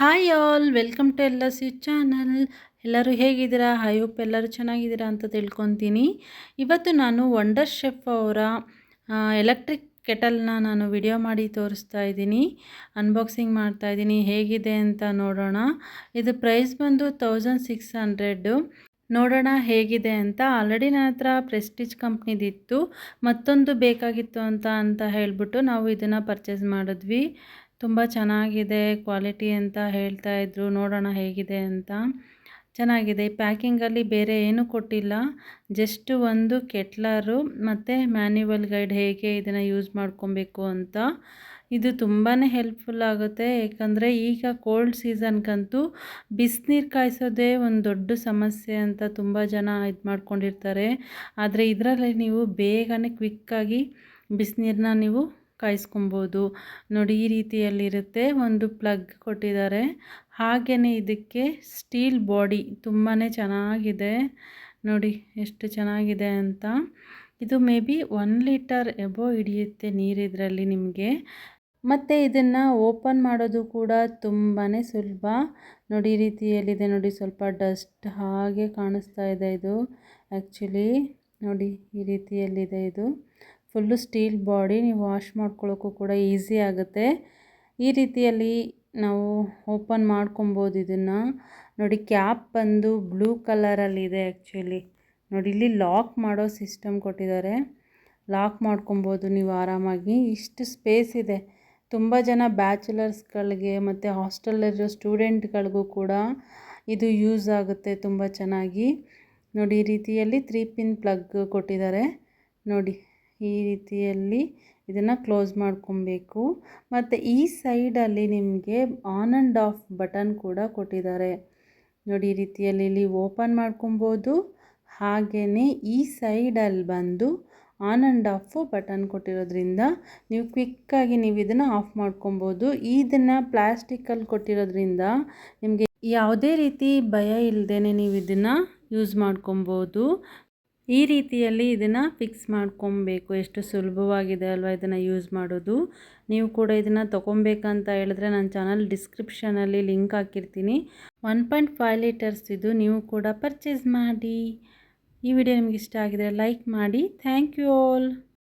Hi all welcome to ಎಲ್ಲ C channel ಎಲ್ಲರೂ ಹೇಗಿದ್ದೀರಾ? ಐ ಹೋಪ್ ಎಲ್ಲರೂ ಚೆನ್ನಾಗಿದ್ದೀರಾ ಅಂತ ತಿಳ್ಕೊತೀನಿ. ಇವತ್ತು ನಾನು ವಂಡರ್ ಶೆಫ್ ಅವರ ಎಲೆಕ್ಟ್ರಿಕ್ ಕೆಟಲ್ನ ನಾನು ವಿಡಿಯೋ ಮಾಡಿ ತೋರಿಸ್ತಾ ಇದ್ದೀನಿ. ಅನ್ಬಾಕ್ಸಿಂಗ್ ಮಾಡ್ತಾ ಇದ್ದೀನಿ. ಹೇಗಿದೆ ಅಂತ ನೋಡೋಣ. ಇದು ಪ್ರೈಸ್ ಬಂದು ತೌಸಂಡ್ ಸಿಕ್ಸ್ ಹಂಡ್ರೆಡ್ಡು ನೋಡೋಣ ಹೇಗಿದೆ ಅಂತ. ಆಲ್ರೆಡಿ ನನ್ನ ಹತ್ರ ಪ್ರೆಸ್ಟೀಜ್ ಕಂಪ್ನಿದಿತ್ತು ಮತ್ತೊಂದು ಬೇಕಾಗಿತ್ತು ಅಂತ ಅಂತ ಹೇಳಿಬಿಟ್ಟು ನಾವು ಇದನ್ನು ಪರ್ಚೇಸ್ ಮಾಡಿದ್ವಿ. ತುಂಬ ಚೆನ್ನಾಗಿದೆ ಕ್ವಾಲಿಟಿ ಅಂತ ಹೇಳ್ತಾ ಇದ್ದರು ನೋಡೋಣ ಹೇಗಿದೆ ಅಂತ. ಚೆನ್ನಾಗಿದೆ. ಪ್ಯಾಕಿಂಗಲ್ಲಿ ಬೇರೆ ಏನೂ ಕೊಟ್ಟಿಲ್ಲ. ಜಸ್ಟ್ ಒಂದು ಕೆಟ್ಲರು ಮತ್ತು ಮ್ಯಾನ್ಯುವಲ್ ಗೈಡ್ ಹೇಗೆ ಇದನ್ನು ಯೂಸ್ ಮಾಡ್ಕೊಬೇಕು ಅಂತ. ಇದು ತುಂಬಾ ಹೆಲ್ಪ್ಫುಲ್ ಆಗುತ್ತೆ. ಏಕೆಂದರೆ ಈಗ ಕೋಲ್ಡ್ ಸೀಸನ್ಗಂತೂ ಬಿಸಿನೀರು ಕಾಯಿಸೋದೇ ಒಂದು ದೊಡ್ಡ ಸಮಸ್ಯೆ ಅಂತ ತುಂಬ ಜನ ಇದು ಮಾಡ್ಕೊಂಡಿರ್ತಾರೆ. ಆದರೆ ಇದರಲ್ಲಿ ನೀವು ಬೇಗನೆ ಕ್ವಿಕ್ಕಾಗಿ ಬಿಸಿನೀರನ್ನ ನೀವು ಕಾಯಿಸ್ಕೊಬೋದು. ನೋಡಿ, ಈ ರೀತಿಯಲ್ಲಿರುತ್ತೆ. ಒಂದು ಪ್ಲಗ್ ಕೊಟ್ಟಿದ್ದಾರೆ. ಹಾಗೆಯೇ ಇದಕ್ಕೆ ಸ್ಟೀಲ್ ಬಾಡಿ ತುಂಬಾ ಚೆನ್ನಾಗಿದೆ. ನೋಡಿ, ಎಷ್ಟು ಚೆನ್ನಾಗಿದೆ ಅಂತ. ಇದು maybe one litre above ಹಿಡಿಯುತ್ತೆ ನೀರಿದ್ರಲ್ಲಿ ನಿಮಗೆ. ಮತ್ತು ಇದನ್ನು ಓಪನ್ ಮಾಡೋದು ಕೂಡ ತುಂಬಾ ಸುಲಭ. ನೋಡಿ, ಈ ರೀತಿಯಲ್ಲಿದೆ. ನೋಡಿ, ಸ್ವಲ್ಪ ಡಸ್ಟ್ ಹಾಗೆ ಕಾಣಿಸ್ತಾ ಇದೆ ಇದು. ಆ್ಯಕ್ಚುಲಿ ನೋಡಿ, ಈ ರೀತಿಯಲ್ಲಿದೆ ಇದು. ಫುಲ್ಲು ಸ್ಟೀಲ್ ಬಾಡಿ, ನೀವು ವಾಶ್ ಮಾಡ್ಕೊಳ್ಳೋಕ್ಕೂ ಕೂಡ ಈಸಿ ಆಗುತ್ತೆ. ಈ ರೀತಿಯಲ್ಲಿ ನಾವು ಓಪನ್ ಮಾಡ್ಕೊಬೋದು ಇದನ್ನು. ನೋಡಿ, ಕ್ಯಾಪ್ ಬಂದು ಬ್ಲೂ ಕಲರಲ್ಲಿದೆ ಆ್ಯಕ್ಚುಲಿ. ನೋಡಿ, ಇಲ್ಲಿ ಲಾಕ್ ಮಾಡೋ ಸಿಸ್ಟಮ್ ಕೊಟ್ಟಿದ್ದಾರೆ. ಲಾಕ್ ಮಾಡ್ಕೊಬೋದು ನೀವು ಆರಾಮಾಗಿ. ಇಷ್ಟು ಸ್ಪೇಸ್ ಇದೆ. ತುಂಬ ಜನ ಬ್ಯಾಚುಲರ್ಸ್ಗಳಿಗೆ ಮತ್ತು ಹಾಸ್ಟೆಲಲ್ಲಿರೋ ಸ್ಟೂಡೆಂಟ್ಗಳಿಗೂ ಕೂಡ ಇದು ಯೂಸ್ ಆಗುತ್ತೆ ತುಂಬ ಚೆನ್ನಾಗಿ. ನೋಡಿ, ಈ ರೀತಿಯಲ್ಲಿ ತ್ರೀ ಪಿನ್ ಪ್ಲಗ್ ಕೊಟ್ಟಿದ್ದಾರೆ. ನೋಡಿ ಈ ರೀತಿಯಲ್ಲಿ ಇದನ್ನು ಕ್ಲೋಸ್ ಮಾಡ್ಕೊಬೇಕು. ಮತ್ತು ಈ ಸೈಡಲ್ಲಿ ನಿಮಗೆ ಆನ್ ಆ್ಯಂಡ್ ಆಫ್ ಬಟನ್ ಕೂಡ ಕೊಟ್ಟಿದ್ದಾರೆ. ನೋಡಿ ಈ ರೀತಿಯಲ್ಲಿ ಇಲ್ಲಿ ಓಪನ್ ಮಾಡ್ಕೊಬೋದು. ಹಾಗೆಯೇ ಈ ಸೈಡಲ್ಲಿ ಬಂದು ಆನ್ ಆ್ಯಂಡ್ ಆಫ್ ಬಟನ್ ಕೊಟ್ಟಿರೋದ್ರಿಂದ ನೀವು ಕ್ವಿಕ್ಕಾಗಿ ನೀವು ಇದನ್ನು ಆಫ್ ಮಾಡ್ಕೊಬೋದು. ಇದನ್ನು ಪ್ಲ್ಯಾಸ್ಟಿಕ್ಕಲ್ಲಿ ಕೊಟ್ಟಿರೋದ್ರಿಂದ ನಿಮಗೆ ಯಾವುದೇ ರೀತಿ ಭಯ ಇಲ್ಲದೇ ನೀವು ಇದನ್ನು ಯೂಸ್ ಮಾಡ್ಕೊಬೋದು. ಈ ರೀತಿಯಲ್ಲಿ ಇದನ್ನು ಫಿಕ್ಸ್ ಮಾಡ್ಕೊಬೇಕು. ಎಷ್ಟು ಸುಲಭವಾಗಿದೆ ಅಲ್ವಾ ಇದನ್ನು ಯೂಸ್ ಮಾಡೋದು? ನೀವು ಕೂಡ ಇದನ್ನು ತೊಗೊಬೇಕಂತ ಹೇಳಿದ್ರೆ ನನ್ನ ಚಾನಲ್ ಡಿಸ್ಕ್ರಿಪ್ಷನಲ್ಲಿ ಲಿಂಕ್ ಹಾಕಿರ್ತೀನಿ. ಒನ್ ಪಾಯಿಂಟ್ ಫೈವ್ ಲೀಟರ್ಸ್ ಇದು ನೀವು ಕೂಡ ಪರ್ಚೇಸ್ ಮಾಡಿ. ಈ ವಿಡಿಯೋ ನಿಮಗೆ ಇಷ್ಟ ಆಗಿದರೆ ಲೈಕ್ ಮಾಡಿ. Thank you all